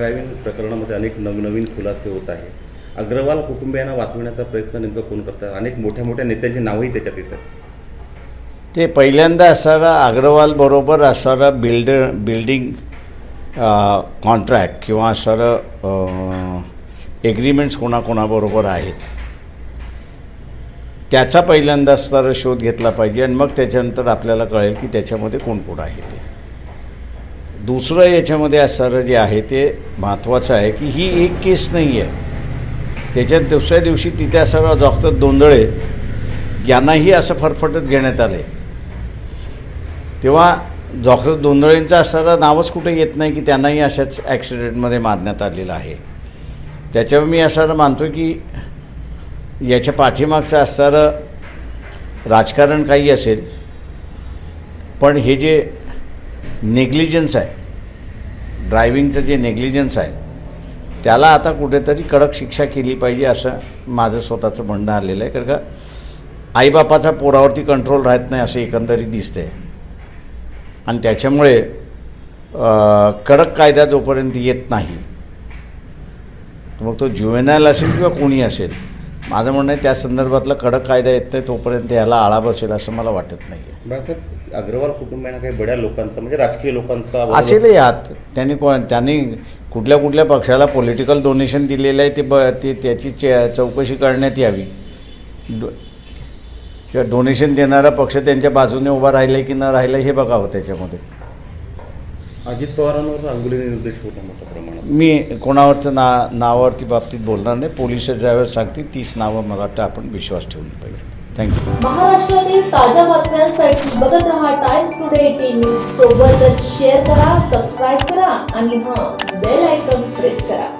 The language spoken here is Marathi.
ड्रायव्हिंग प्रकरणामध्ये अनेक नवनवीन खुलासे होत आहे. अग्रवाल कुटुंबियांना वाचवण्याचा प्रयत्न नेमका कोण करतात? अनेक मोठ्या मोठ्या नेत्यांची नावही त्याच्यात येतात ते पहिल्यांदा असणारा अग्रवालबरोबर असणारा बिल्ड बिल्डिंग कॉन्ट्रॅक्ट किंवा असणारं एग्रीमेंट्स कोणाकोणाबरोबर आहेत. त्याचा पहिल्यांदा असणारा शोध घेतला पाहिजे आणि मग त्याच्यानंतर आपल्याला कळेल की त्याच्यामध्ये कोण कोण आहे ते. दुसरं याच्यामध्ये असणारं जे आहे ते महत्त्वाचं आहे की ही एक केस नाही आहे. त्याच्यात दुसऱ्या दिवशी तिथे असणारा डॉक्टर दोंदळे यांनाही असं फरफटत घेण्यात आले. तेव्हा डॉक्टर दोंदळेंचं असणारं नावच कुठे येत नाही की त्यांनाही अशाच ॲक्सिडेंटमध्ये मारण्यात आलेलं आहे. त्याच्यावर मी असं मानतो की याच्या पाठीमागचं असणारं राजकारण काही असेल पण हे जे नेग्लिजन्स आहे. ड्रायव्हिंगचं जे नेग्लिजन्स आहे त्याला आता कुठेतरी कडक शिक्षा केली पाहिजे असं माझं स्वतःचं म्हणणं आलेलं आहे. कारण का आईबापाचा पोरावरती कंट्रोल राहत नाही असं एकंदरीत दिसते आणि त्याच्यामुळे कडक कायदा जोपर्यंत येत नाही मग तो ज्युएनायल असेल किंवा कोणी असेल माझं म्हणणं आहे त्या संदर्भातला कडक कायदा येत नाही तोपर्यंत याला आळा बसेल असं मला वाटत नाही आहे बाळासाहेब अग्रवाल कुटुंबियांना काही बड्या लोकांचा म्हणजे राजकीय लोकांचा असेलही आत त्यांनी कोण त्यांनी कुठल्या कुठल्या पक्षाला पॉलिटिकल डोनेशन दिलेलं आहे ते ब ते त्याची चे चौकशी करण्यात यावी. डो किंवा डोनेशन देणारा पक्ष त्यांच्या बाजूने उभा राहिला की न राहिला हे बघावं त्याच्यामध्ये. अजित पवारांवर अंगुलीने निर्देश होता मोठ्या प्रमाणात. मी कोणावरचं ना नावावरती बाबतीत बोलणार नाही. पोलीस ज्यावेळेस सांगतील तीच नावं मला वाटतं आपण विश्वास ठेवली पाहिजे. थँक्यू महाराष्ट्रातील ताज्या बातम्यांसाठी बघत रहा टाइम्स टुडे टीव्ही सोबतच शेअर करा सबस्क्राईब करा आणि हां बेल आयकॉन